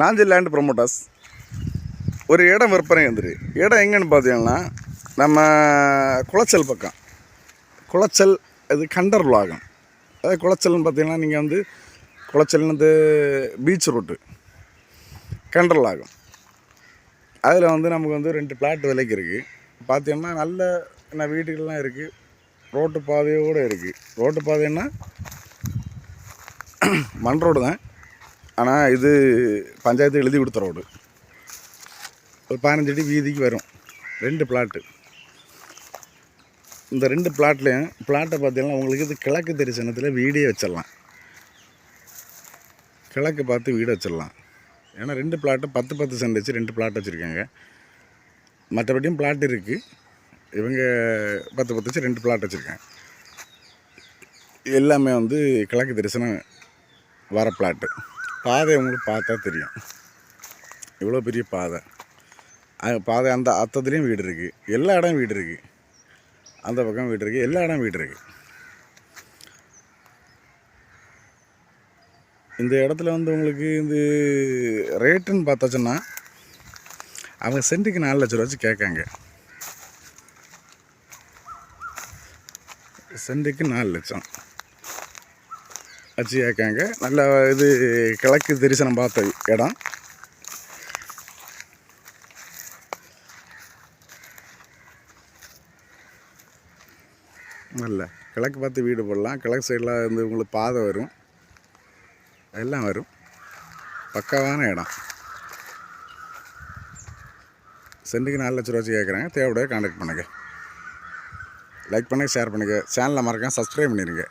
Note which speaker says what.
Speaker 1: Nanji land promoters ஒரு இடம் விற்பனை வந்துரு. இடம் எங்கேன்னு பார்த்தீங்கன்னா நம்ம குளச்சல் பக்கம். குளச்சல் இது கண்டர் உலகம் அதாவது குளச்சல்னு பார்த்தீங்கன்னா நீங்கள் வந்து குளச்சல்னு பீச் ரோட்டு கண்டர் உலகம் அதில் வந்து நமக்கு வந்து ரெண்டு பிளாட் விலைக்கு இருக்குது பார்த்தீங்கன்னா நல்ல என்ன வீட்டுகள்லாம் இருக்குது ரோட்டு பாதையோடு இருக்குது ரோட்டு பாதைன்னா மண் ரோடு தான். ஆனால் இது பஞ்சாயத்து எழுதி கொடுத்த ரோடு. ஒரு பதினஞ்சடி வீதிக்கு வரும். ரெண்டு பிளாட்டு இந்த ரெண்டு பிளாட்லேயும் பிளாட்டை பார்த்தீங்கன்னா உங்களுக்கு இது கிழக்கு தரிசனத்தில் வீடே வச்சிடலாம். கிழக்கு பார்த்து வீடு வச்சிடலாம். ஏன்னா ரெண்டு பிளாட்டு பத்து பத்து சென்ட் வச்சு ரெண்டு பிளாட் வச்சுருக்காங்க. மற்றபடியும் பிளாட் இருக்குது இவங்க பத்து பத்து வச்சு ரெண்டு பிளாட் வச்சுருக்காங்க. எல்லாமே வந்து கிழக்கு தரிசனம் வர பிளாட்டு பாதை உங்களுக்கு பார்த்தா தெரியும். இவ்வளோ பெரிய பாதை. பாதை அந்த அத்தத்துலேயும் வீடு இருக்குது எல்லா இடம் வீடு இருக்குது அந்த பக்கம் வீடு இருக்குது எல்லா இடம் வீடு இருக்குது இந்த இடத்துல வந்து உங்களுக்கு இந்த ரேட்டுன்னு பார்த்தாச்சுன்னா அவங்க சென்ட்டுக்கு நாலு லட்ச ரூபா வச்சு கேட்காங்க. சென்ட்டுக்கு நாலு லட்சம். வச்சு நல்ல இது கிழக்கு தரிசனம் பார்த்த இடம். நல்ல கிழக்கு பார்த்து வீடு போடலாம். கிழக்கு சைடில் வந்து உங்களுக்கு பாதை வரும். எல்லாம் வரும். பக்காவான இடம். சென்ட்டுக்கு நாலு லட்ச ரூபா வச்சு கேட்குறாங்க தேவையோட காண்டாக்ட் பண்ணுங்கள் லைக் பண்ணுங்கள் ஷேர் பண்ணுங்கள் சேனலை மறக்காம சப்ஸ்கிரைப் பண்ணிடுங்க